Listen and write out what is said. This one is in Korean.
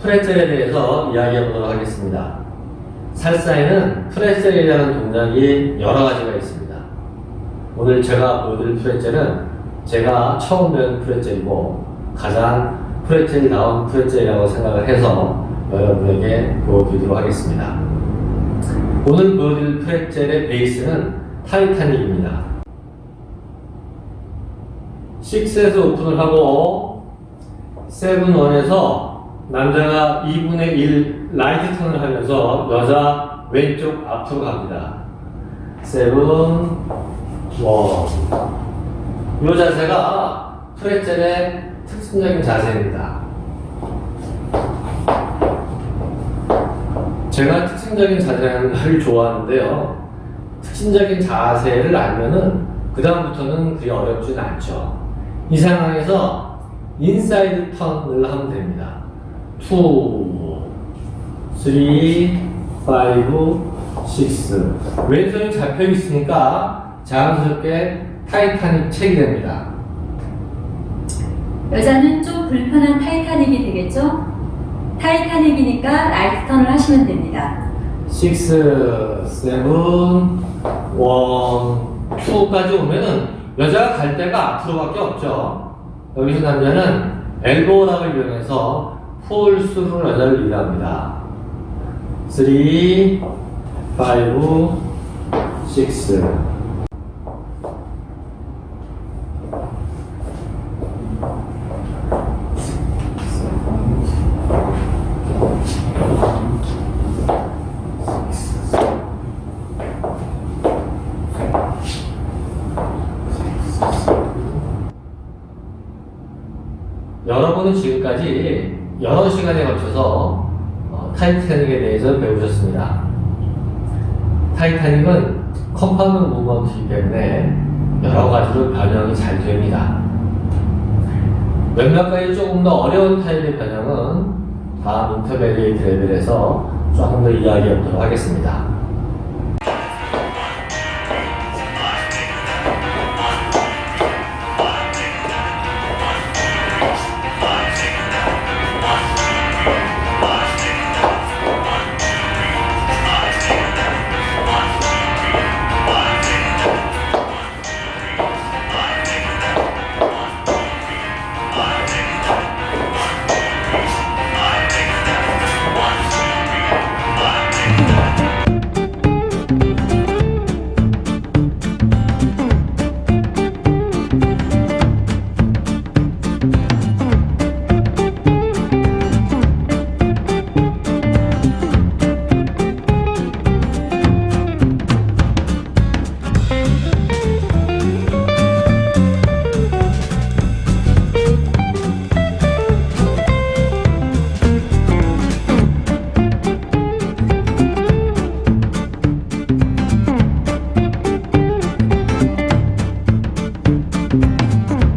프레셀에 대해서 이야기해 보도록 하겠습니다. 살사에는 프레셀이라는 동작이 여러 가지가 있습니다. 오늘 제가 보여드릴 프레셀은 제가 처음 배운 프레셀이고 가장 프레셀다운 프레셀이라고 생각을 해서 여러분에게 보여드리도록 하겠습니다. 오늘 보여드릴 프레셀의 베이스는 타이타닉입니다. 6에서 오픈을 하고 7, 1에서 남자가 2분의 1 라이트 턴을 하면서 여자 왼쪽 앞으로 갑니다. 7, 1. 이 자세가 프레첼의 특징적인 자세입니다. 제가 특징적인 자세를 좋아하는데요. 특징적인 자세를 알면은 그다음부터는 그리 어렵진 않죠. 이 상황에서 인사이드 턴을 하면 됩니다. 2, 3, 5, 6. 왼손이 잡혀 있으니까 자연스럽게 타이타닉 책이 됩니다. 여자는 좀 불편한 타이타닉이 되겠죠? 타이타닉이니까 라이트 턴을 하시면 됩니다. 6, 7, 1, 2까지 오면은 여자가 갈 데가 앞으로밖에 없죠. 여기서 남자는 엘보락을 이용해서 폴스로 여자를 리드합니다. 3, 5, 6. 여러분은 지금까지 여러 시간에 걸쳐서 어, 타이타닉에 대해서 배우셨습니다. 타이타닉은 컴파운드 무브먼트이기 때문에 여러 가지로 변형이 잘 됩니다. 몇몇 가지 조금 더 어려운 타입의 변형은 다음 인터베리에이트 레벨에서 조금 더 이야기해 보도록 하겠습니다. 음.